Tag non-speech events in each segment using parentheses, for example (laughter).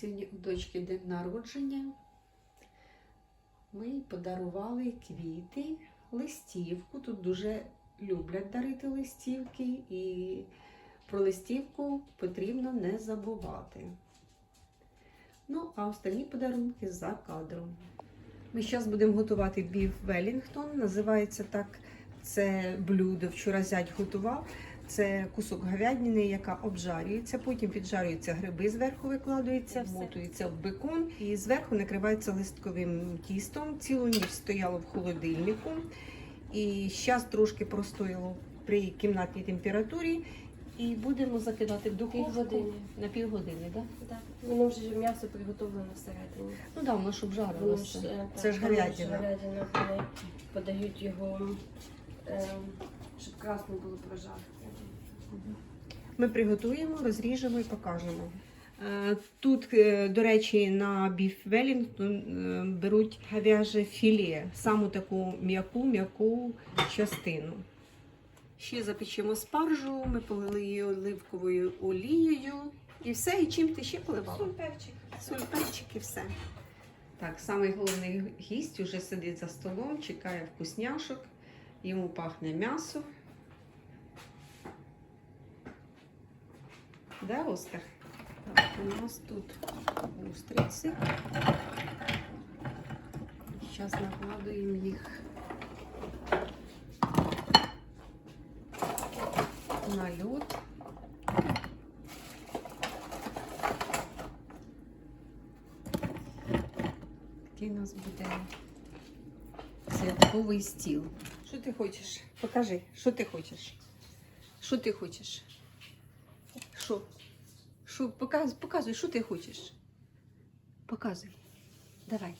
Сьогодні у дочки день народження. Ми їй подарували квіти, листівку. Тут дуже люблять дарити листівки, і про листівку потрібно не забувати. Ну, а останні подарунки за кадром. Ми зараз будемо готувати біф Велінгтон. Називається так це блюдо. Вчора зять готував. Це кусок говядини, яка обжарюється, потім піджарюються гриби, зверху викладаються, вмотується в бекон і зверху накривається листковим тістом. Цілу ніч стояло в холодильнику. І зараз трошки простояло при кімнатній температурі. І будемо закидати в духовку на півгодини, так? Так. Воно вже ж м'ясо приготовлене всередині. Ну да, воно ж обжарилося. е, Це так, ж говядина. говядина, вони подають його, е, щоб красно було прожарити. Ми приготуємо, розріжемо і покажемо. Е, Тут, е, до речі, на біф Велінгтон е, беруть говяже філе, саму таку м'яку, м'яку частину. Ще запечемо спаржу, ми полили її оливковою олією. І все, і чим ти ще поливала? Суль, перчик. Соль, перчик і все. Так, самий головний гість уже сидить за столом, чекає вкусняшок, йому пахне м'ясо. Да, Оскар? Так, у нас тут устриці. Зараз накладуємо їх на лід. Такий у нас буде святковий стіл. Що ти хочеш? Покажи, що ти хочеш? Що ти хочеш? Що? Що? Показ, показуй, що ти хочеш? Показуй. Давай.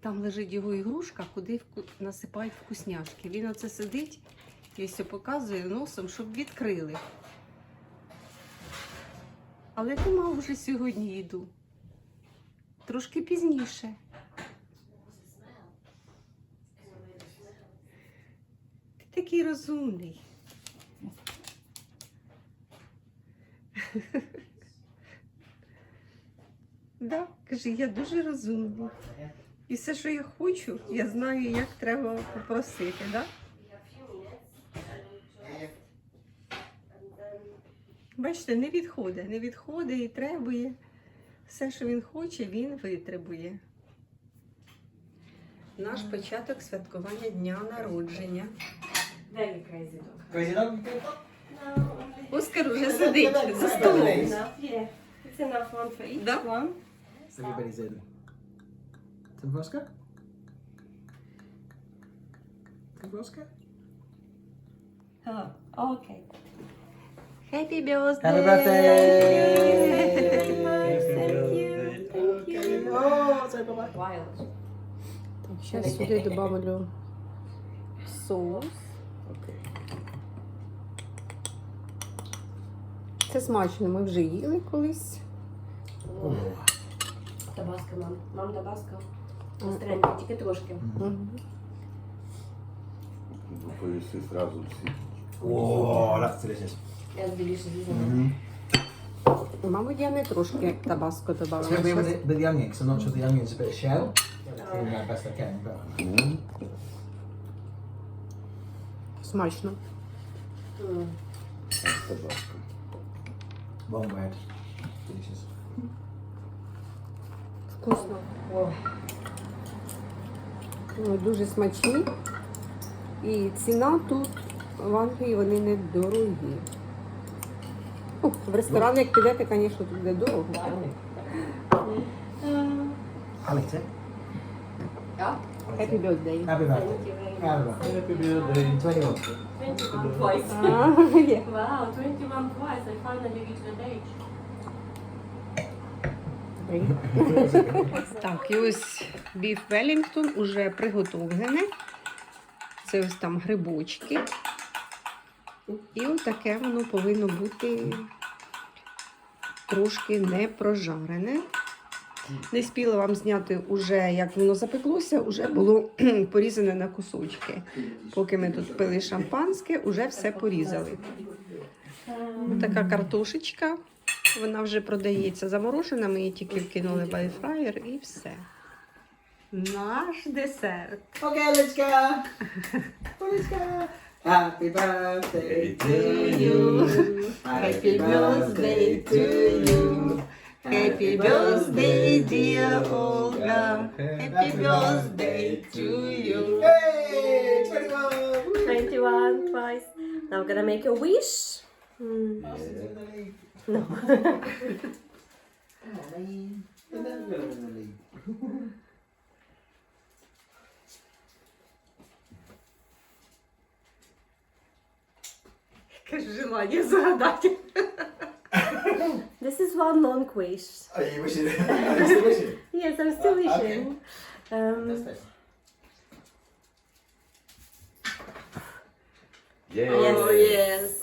Там лежить його ігрушка, куди насипають вкусняшки. Він оце сидить і все показує носом, щоб відкрили. Але нема вже сьогодні їду. Трошки пізніше. Ти такий розумний. Да, кажи, я дуже розумний. І все, що я хочу, я знаю, як треба попросити, да? Бачите, не відходить, не відходить і требує. Все, що він хоче, він витребує. Наш початок святкування дня народження. Crazy dog. Crazy dog? Оскар уже сидить за столом. Enough, yeah. It's enough one for each Да. one. Everybody's in. Tamboska? Tamboska? Oh, okay. Happy birthday! Happy birthday! Thank you. Thank you. Oh, say bye-bye. Wild. Так, зараз сюди добавлю соус. Це смачно, ми вже їли колись. Табаско, мам. Мам, табаско. Остренько, тільки трошки. Мгм. Поїсти зразу всі. Oh, that's delicious. Я delicious, isn't it? Mm-hmm. Мабуть, я не трошки табаско It's going to be with the, with the onion, because I'm not sure the onion's a bit of shell. I'm doing that best I can, but Смачно. Mm. Табаско. one Delicious. Вкусно. О, Ну, Дуже смачні. І ціна тут в Англії вони не дорогі. Ну, в ресторан, як підете, звісно, тут буде дорого. I'll eat Happy birthday. Happy birthday. Thank you very much. 21. 21 twice. А. Wow, 21 twice. I finally reached that age. Так, і ось біф Велінгтон уже приготовлене. Це ось там грибочки. І отаке воно повинно бути трошки не прожарене. Не спіла вам зняти уже, як воно запеклося, вже було (clears throat) порізане на кусочки. Поки ми тут пили шампанське, уже все порізали. Така картошечка Вона вже продається заморожена, ми її тільки вкинули в айфраєр і все. Наш десерт. Let's go. Happy birthday to you. Happy birthday to you. Happy birthday, dear Olga. Happy birthday to you. Hey, 21. 21 twice. Now we're gonna make a wish. Hmm. No. Come on, This is one long wish. Oh, you wishing? (laughs) Are you still wishing? Yes, I'm still Uh, okay. wishing. Um, That's it. Yay. yes. Oh, yes.